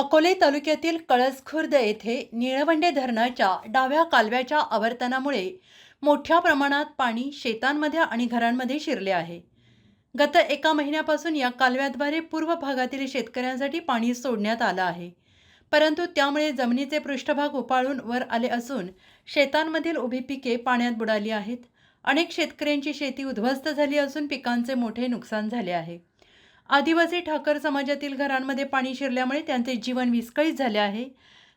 अकोले तालुक्यातील कळसखुर्द येथे निळवंडे धरणाच्या डाव्या कालव्याच्या आवर्तनामुळे मोठ्या प्रमाणात पाणी शेतांमध्ये आणि घरांमध्ये शिरले आहे. गत एका महिन्यापासून या कालव्याद्वारे पूर्व भागातील शेतकऱ्यांसाठी पाणी सोडण्यात आलं आहे. परंतु त्यामुळे जमिनीचे पृष्ठभाग उपाळून वर आले असून शेतांमधील उभी पिके पाण्यात बुडाली आहेत. अनेक शेतकऱ्यांची शेती उद्ध्वस्त झाली असून पिकांचे मोठे नुकसान झाले आहे. आदिवासी ठाकर समाजातील घरांमध्ये पाणी शिरल्यामुळे त्यांचे जीवन विस्कळीत झाले आहे.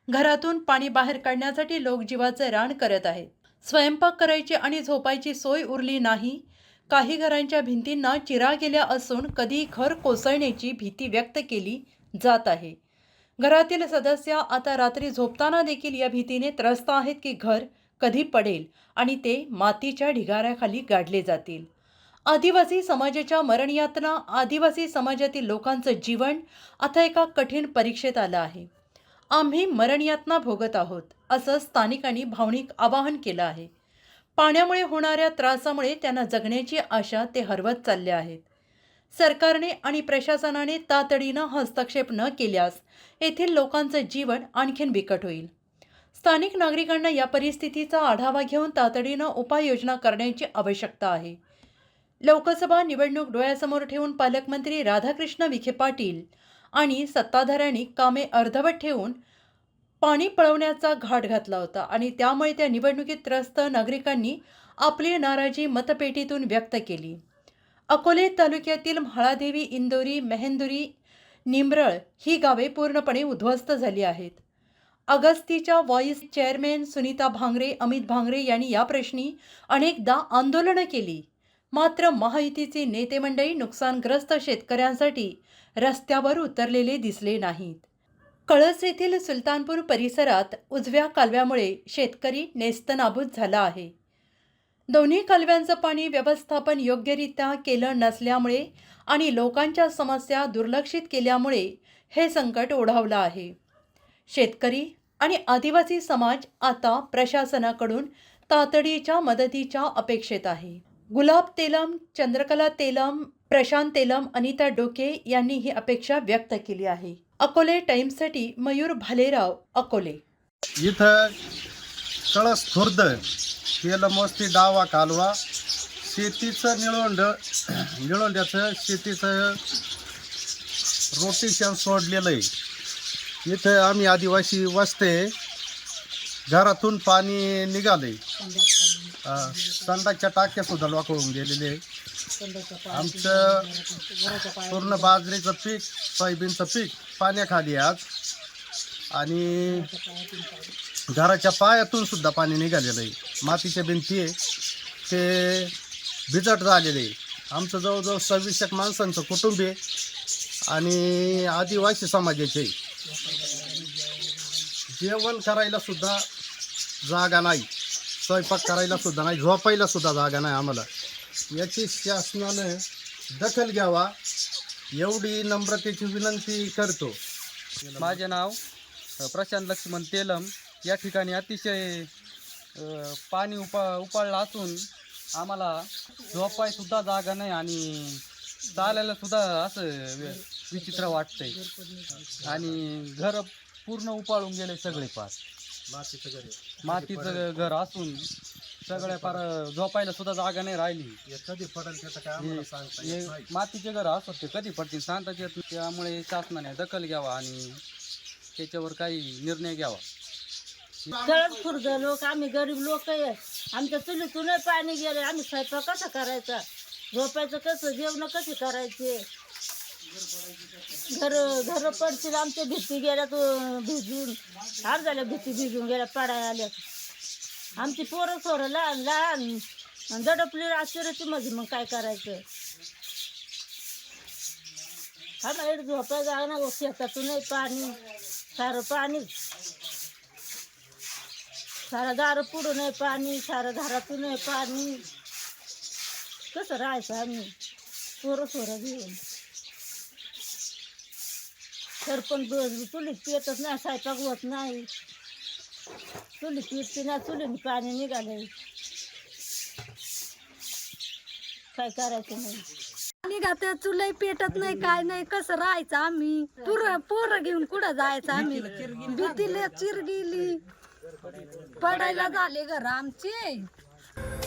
घरातून पाणी बाहेर काढण्यासाठी लोक जीवाचे रान करत आहेत. स्वयंपाक करायची आणि झोपायची सोय उरली नाही. काही घरांच्या भिंतींना चिरा गेल्या असून कधी घर कोसळण्याची भीती व्यक्त केली जात आहे. घरातील सदस्य आता रात्री झोपताना देखील या भीतीने त्रस्त आहेत की घर कधी पडेल आणि ते मातीच्या ढिगाऱ्याखाली गाडले जातील. आदिवासी समाजाच्या मरणयातना आदिवासी समाजातील लोकांचं जीवन आता एका कठीण परीक्षेत आलं आहे. आम्ही मरणयातना भोगत आहोत असं स्थानिकांनी भावनिक आवाहन केलं आहे. पाण्यामुळे होणाऱ्या त्रासामुळे त्यांना जगण्याची आशा ते हरवत चालले आहेत. सरकारने आणि प्रशासनाने तातडीनं हस्तक्षेप न केल्यास येथील लोकांचं जीवन आणखीन बिकट होईल. स्थानिक नागरिकांना या परिस्थितीचा आढावा घेऊन तातडीनं उपाययोजना करण्याची आवश्यकता आहे. लोकसभा निवडणूक डोळ्यासमोर ठेवून पालकमंत्री राधाकृष्ण विखे पाटील आणि सत्ताधाऱ्यांनी कामे अर्धवट ठेवून पाणी पळवण्याचा घाट घातला होता आणि त्यामुळे त्या निवडणुकीत त्रस्त नागरिकांनी आपली नाराजी मतपेटीतून व्यक्त केली. अकोले तालुक्यातील म्हाळादेवी इंदोरी मेहेंदुरी निमरळ ही गावे पूर्णपणे उद्ध्वस्त झाली आहेत. अगस्तीच्या व्हॉईस चेअरमॅन सुनीता भांगरे अमित भांगरे यांनी या प्रश्नी अनेकदा आंदोलनं केली. मात्र महायुतीचे नेते मंडळी नुकसानग्रस्त शेतकऱ्यांसाठी रस्त्यावर उतरलेले दिसले नाहीत. कळस येथील सुलतानपूर परिसरात उजव्या कालव्यामुळे शेतकरी नेस्तनाबूत झाला आहे. दोन्ही कालव्यांचं पाणी व्यवस्थापन योग्यरित्या केलं नसल्यामुळे आणि लोकांच्या समस्या दुर्लक्षित केल्यामुळे हे संकट ओढावलं आहे. शेतकरी आणि आदिवासी समाज आता प्रशासनाकडून तातडीच्या मदतीच्या अपेक्षेत आहे. गुलाब तेलम चंद्रकला तेलम प्रशांत तेलम अनिता डोके यांनी ही अपेक्षा व्यक्त केली आहे. अकोले टाइम्ससाठी मयूर भालेराव अकोले. इथं कळस खुर्द केलमस्ती डावा कालवा शेतीचं निळवंड निळवंड्याचं शेतीचं रोटेशन सोडलेलं आहे. इथं आम्ही आदिवासी वस्ते घरातून पाणी निघाले संडाच्या टाक्या सुद्धा लोकळून गेलेले आहे. आमचं पूर्ण बाजरीचं पीक सोयाबीनचं पीक पाण्याखाली आज. आणि घराच्या पायातून सुद्धा पाणी निघालेलं आहे. मातीच्या भिंती आहे. ते भिजट झालेले आहे. आमचं जवळजवळ सव्वीस एक माणसांचं कुटुंब आहे. आणि आदिवासी समाजाचे आहे. जेवण करायला सुद्धा जागा नाही. स्वयंपाक करायला सुद्धा नाही झोपायला सुद्धा जागा नाही आम्हाला. याची शासनानं दखल घ्यावा एवढी नम्रतेची विनंती करतो. माझे नाव प्रशांत लक्ष्मण तेलम. या ठिकाणी अतिशय पाणी उपा उपाळलं असून आम्हाला झोपायसुद्धा जागा नाही आणि चालायला सुद्धा असं विचित्र वाटतंय. आणि घर पूर्ण उपाळून गेले सगळे पास मातीचं घर आहे. मातीचं घर असून सगळ्या पार झोपायला सुद्धा जागा नाही राहिली. हे कधी पडेल त्याचं काय आम्हाला सांगता येत नाही. मातीचे घर असतात ते कधी पडतील सांगताच येत नाही. त्यामुळे शासनाने दखल घ्यावा आणि त्याच्यावर काही निर्णय घ्यावा. खुर्द लोक आम्ही गरीब लोक आहे. आमच्या चुलीतून पाणी गेलं. आम्ही स्वयंपाक कसा करायचा? झोपायचं कसं? जेवण कसे करायचे? घर घर पडतील आमच्या भीती गेल्या तो भिजून. हार झाल्या भित्ती भिजून गेल्या पाडाय आल्या. आमची पोरं सोरं लहान लहान. दडपली आश्चर्याची म्हणजे मग काय करायचं? हा इकडे झोपाय जा ना हो, शेतातून पाणी. सारं पाणी. सारं दार पुढून आहे पाणी सारं घरातून आहे पाणी. कसं राहायचं आम्ही? पोरं सोरं घेऊन. सरपण चुलीत पितच नाही स्वयंपाक होत नाही. चुलीत पित ना चुलीने पाणी निघालंय. काय करायचं नाही निघात चुलई पेटत नाही काय नाही कसं राहायचं आम्ही? पोरं पोरं घेऊन कुठं जायचं आम्ही? भीतीला चिर गेली पडायला झाले घर आमचे.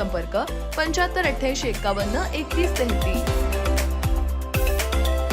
संपर्क पंच्याहत्तर अठ्ठ्याऐंशी एकावन्न एकवीस तेहतीस.